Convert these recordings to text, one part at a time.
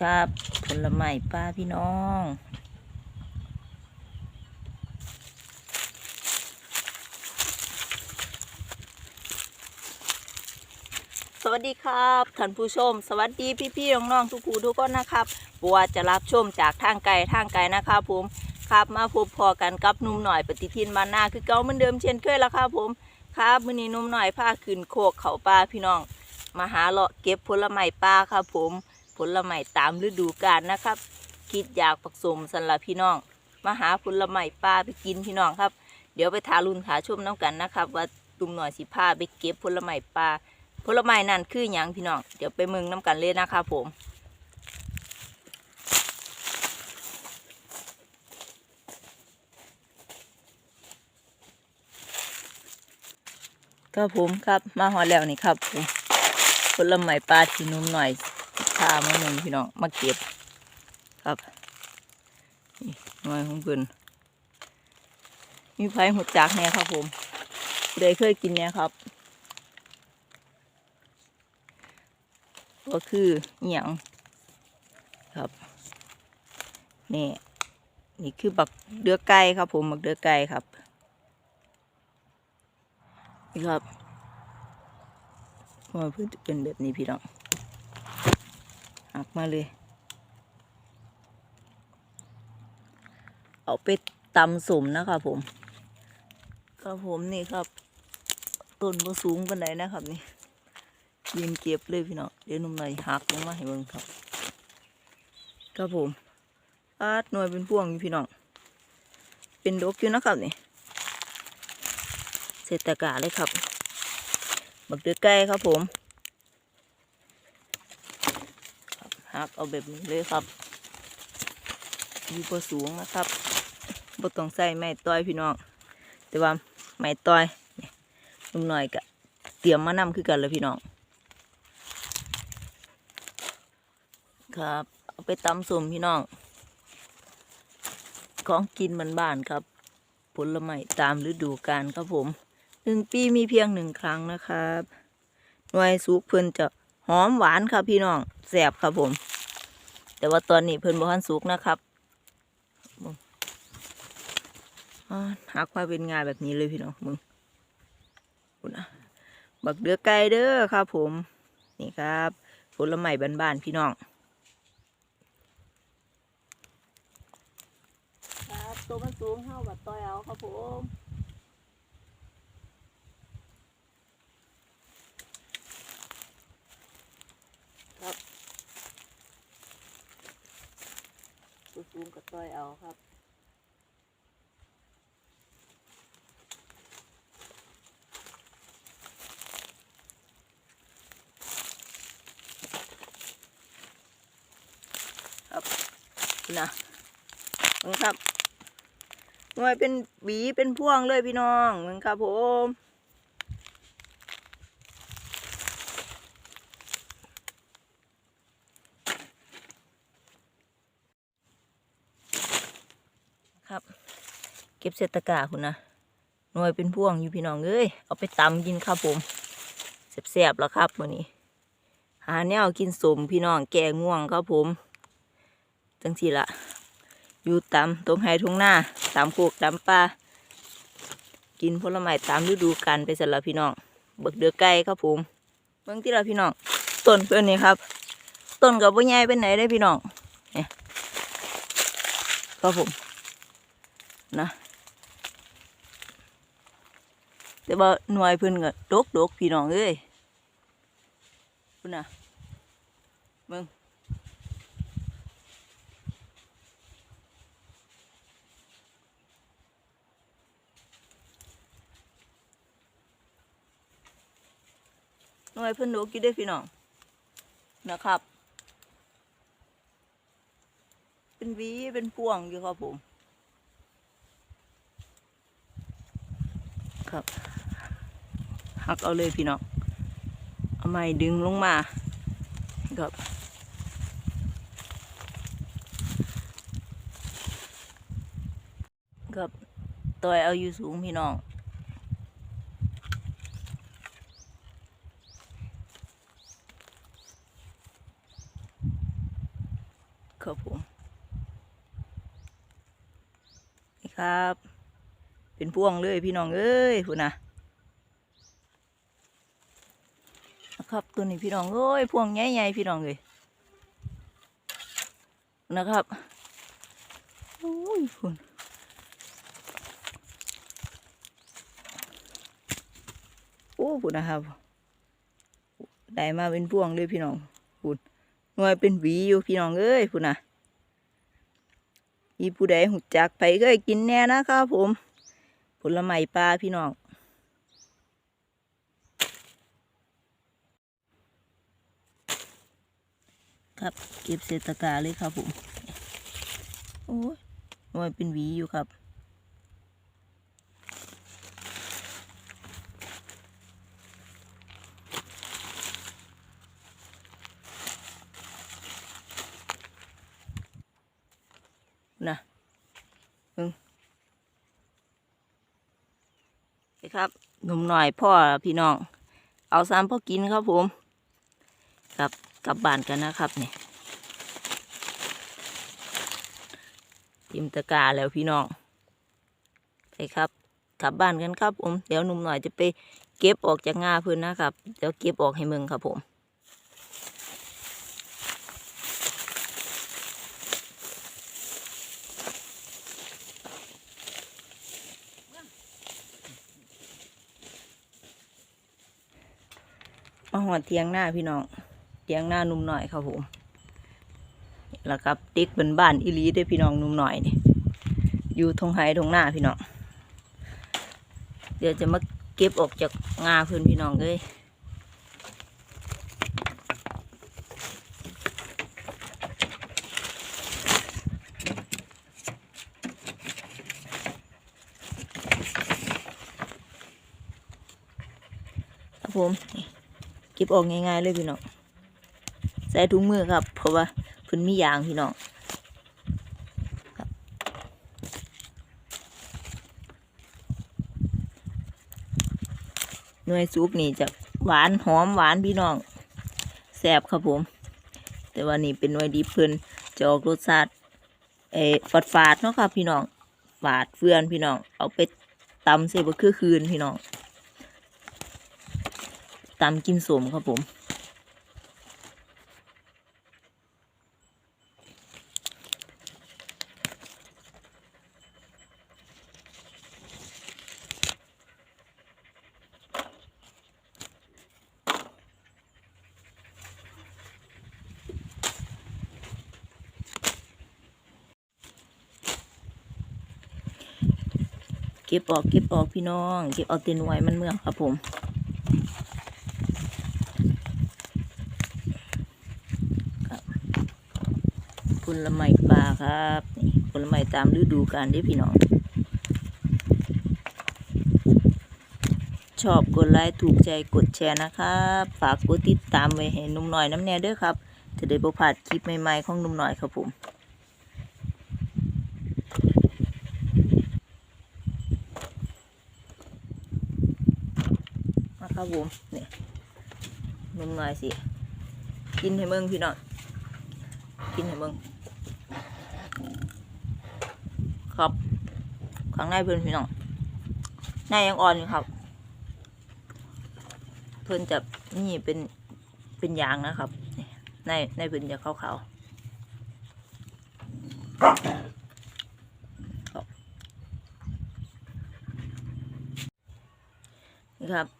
ครับผลไม้ป้าพี่น้อง สวัสดีครับท่านผู้ชม สวัสดีพี่ๆน้องๆทุกผู้ทุกคนนะครับบัวจะรับชมจากทางไกลทางไกลนะครับผมครับมาพบพอกันกับนุ่มหน่อยปฏิทินบ้านนาคือเก่าเหมือนเดิมเช่นเคยแล้วครับผมครับมื้อนี้นุ่มหน่อยพาขึ้นโคกเขาปลาพี่น้องมาหาเลาะเก็บผลไม้ป่าครับผม ผลไม้ตามฤดูกาลนะครับ คิดอยากผสมสันละพี่น้อง มาหาผลไม้ป่าไปกินพี่น้องครับ เดี๋ยวไปทารุนหาชมน้ำกันนะครับ ว่าตุ่มหน่อยสิพาไปเก็บผลไม้ป่าผลไม้นั่นคือหยังพี่น้อง เดี๋ยวไปเมืองน้ำกันเลยนะครับผมครับผมครับมาหอแล้วนี่ครับผมผลไม้ปลาที่นุ่มหน่อย พามาหนึ่งพี่น้องมาเก็บครับนี่หน่อยของเพิ่นมีไผ่หุดจากแน่ครับผมผู้ใดเคยกินเนี่ยครับก็คืออหย่างครับนี่นี่คือบักเดือไก่ครับผมบักเดือไก่ครับนี่ครับว่าเพื่อจะเป็นแบบนี้พี่น้อง หักมาเลย เอาไปตำสมนะครับผม ครับผมนี่ครับ ต้นบ่สูงปานใดนะครับนี่ยืนเก็บเลยพี่น้องเดี๋ยวนุ่มหน่อยหักลงมาให้เบิ่งครับ ครับผมปาดหน่วยเป็นพวงอยู่พี่น้อง เป็นดกอยู่นะครับนี่เศรษฐกาเลยครับบักเดือไก่ครับผมครับ หักเอาแบบนี้เลยครับอยู่พอสูงนะครับบ่ต้องใส่ไม้ต้อยพี่น้อง แต่ว่าไม้ต้อยนุ่มหน่อยกะเตรียมมานำคือกันเลยพี่น้อง ครับ เอาไปตำสมพี่น้อง ของกินมันบ้านๆครับ ผลไม้ตามฤดูกาลครับผมหนึ่งปีมีเพียงหนึ่งครั้งนะครับหน่วยสุกเพิ่นจะ หอมหวานครับพี่น้องแสบครับผม แต่ว่าตอนนี้เพิ่นบ่ทันสุกนะครับอ่าหักมาเป็นงานแบบนี้เลยพี่น้องมึงคุนะบักเดือไก่เด้อครับผม นี่ครับผลไม้บ้านๆพี่น้องครับตัวมันสูงเท่ากับต้อยเอาครับผม ครับตัว สูงกับต้อยเอาครับครับนะมึงครับหน่วยเป็นหวีเป็นพ่วงเลยพี่น้องมึงครับผม เก็บเศษตะกาคุณนะหน่วยเป็นพ่วงอยู่พี่น้องเอ้ยเอาไปตำกินครับผมแซ่บๆแล้วครับวันนี้ หาแนวกินสมพี่น้องแก่ง่วงครับผมจังสีละอยู่ตามตรงไฮทุ่งหน้าตามโคกตามป่ากินผลไม้ตามฤดูกาลไปสละพี่น้องเบิกเดือไก่ครับผมเบิ่งที่ละพี่น้องต้นเพื่อนนี่ครับต้นกับว่ใหญ่เป็นไหนได้พี่น้องเนี่ยครับผมนะ แต่ว่าหน่วยเพื่อนก็ดกดกพี่น้องเอ้ยคุณน่ะเบิ่งหน่วยเพิ่นดกอยู่เด้พี่น้องนะครับ เป็นวีเป็นพวงอยู่ครับผมครับ หักเอาเลยพี่น้องเอาไม้ดึงลงมาครับครับต่อยเอาอยู่สูงพี่น้องครับผมนี่ครับ เป็นพวงเลยพี่น้องเอ้ยพูดนะนะ ครับตัวนี้พี่น้องเอ้ยพวงใหญ่ๆพี่น้องเลยนะครับโอ้ยพุ่นโอ้พุ่นนะครับ ได้มาเป็นพวงเลยพี่น้องพุ่นหน่วยเป็นหวีอยู่พี่น้องเอ้ยพุ่นนะมีผู้ใดหุดจักไปก็กินแน่นะครับผม ผลไม้ปลาพี่น้อง ครับ เก็บเศษตะกร้าเลยครับผมโอ้ยหน่วยเป็นหวีอยู่ครับนะมึงครับ หนุ่มหน่อยพ่อพี่น้อง เอาซ้ำพ่อกินครับผม กลับบ้านกันนะครับเนี่ยติมตะกาแล้วพี่น้องไปครับกลับบ้านกันครับผมเดี๋ยวหนุ่มหน่อยจะไปเก็บออกจากงาพื่อนนะครับเดี๋ยวเก็บออกให้มึงครับผมมาหอดเทียงหน้าพี่น้อง เทียงหน้านุ่มหน่อยครับผมแล้วครับเด็กบนบ้านอีหลีได้พี่น้องนุ่มหน่อยนี่อยู่ทงไห้ทงหน้าพี่น้องเดี๋ยวจะมาเก็บออกจากงาพื่อนพี่น้องเลยครับผมเก็บออกง่ายๆเลยพี่น้อง ใส่ถุงมือครับ เพราะว่าเพิ่นมียางพี่น้องหน่วยซุปนี่จะหวานหอมหวานพี่น้องแซ่บครับผม แต่ว่านี่เป็นหน่วยดิบเพิ่นจะออกรสชาติเออฝาดฝาดๆเนาะครับพี่น้องฝาดเฟือนพี่น้อง เอาไปตำเสบะคือคืนพี่น้องตำกินสมครับผม เก็บออกเก็บออกพี่น้อง เก็บเอาเต็นไว้มันเมืองครับผมครับผลไม้ปลาครับนี่ผลไม้ตามฤดูกาลด้พี่น้อง ชอบกดไลค์ถูกใจกดแชร์นะครับ ฝากกดติดตามไว้ให้หนุ่มหน่อยน้ำแน่เด้อครับ จะได้บ่พลาดคลิปใหม่ๆของหนุ่มหน่อยครับผม มาครับผมเนี่ยนุ่มหน่อยสิ กินให้เมืองพี่น้องกินให้เมืองครับข้างในเพื่อนพี่น้องในยังอ่อนอยู่ครับ เพื่อนจะนี่เป็นเป็นยางนะครับในในเพื่อนจะขาวๆครับ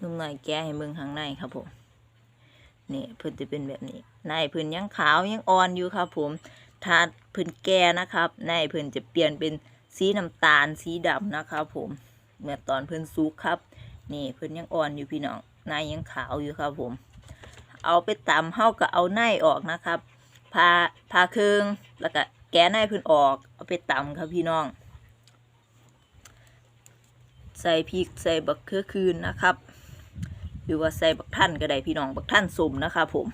นุ่มหน่อยแกะให้เบิ่งข้างในครับผมนี่เพิ่นจะเป็นแบบนี้ในเพิ่นยังขาวยังอ่อนอยู่ครับผมถ้าเพิ่นแก่นะครับในเพิ่นจะเปลี่ยนเป็นสีน้ำตาลสีดำนะครับผมเมื่อตอนเพิ่นสุกครับ นี่เพิ่นยังอ่อนอยู่พี่น้องในยังขาวอยู่ครับผม เอาไปตำเฮาก็เอาในออกนะครับพาพาเครื่องแล้วก็แกะในเพิ่นออก เอาไปตำครับพี่น้องใส่พริกใส่บักเขือคืนนะครับ หรือว่าใส่บักท่านก็ได้พี่น้องบักท่านสมนะครับผม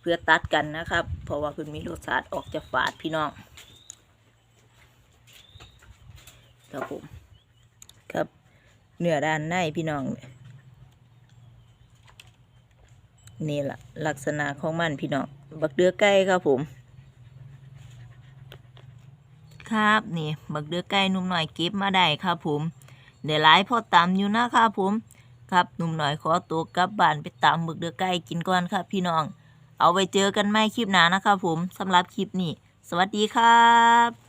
เพื่อตัดกันนะครับ เพราะว่าเพิ่นมีรสชาติออกจะฝาดพี่น้องครับผมครับเนื้อด้านในพี่น้อง นี่แหละลักษณะของมันพี่น้องบักเดือไก่ครับผม ครับนี่บักเดือไก่นุ่มหน่อยเก็บมาได้ครับผมเดี๋ยวหลายพอตำอยู่นะครับผม ครับหนุ่มหน่อยขอตัวกลับบ้านไปตามหมึกเดือไก่กินก่อนครับพี่น้อง เอาไว้เจอกันไม่คลิปหน้านะครับผมสำหรับคลิปนี้ สวัสดีครับ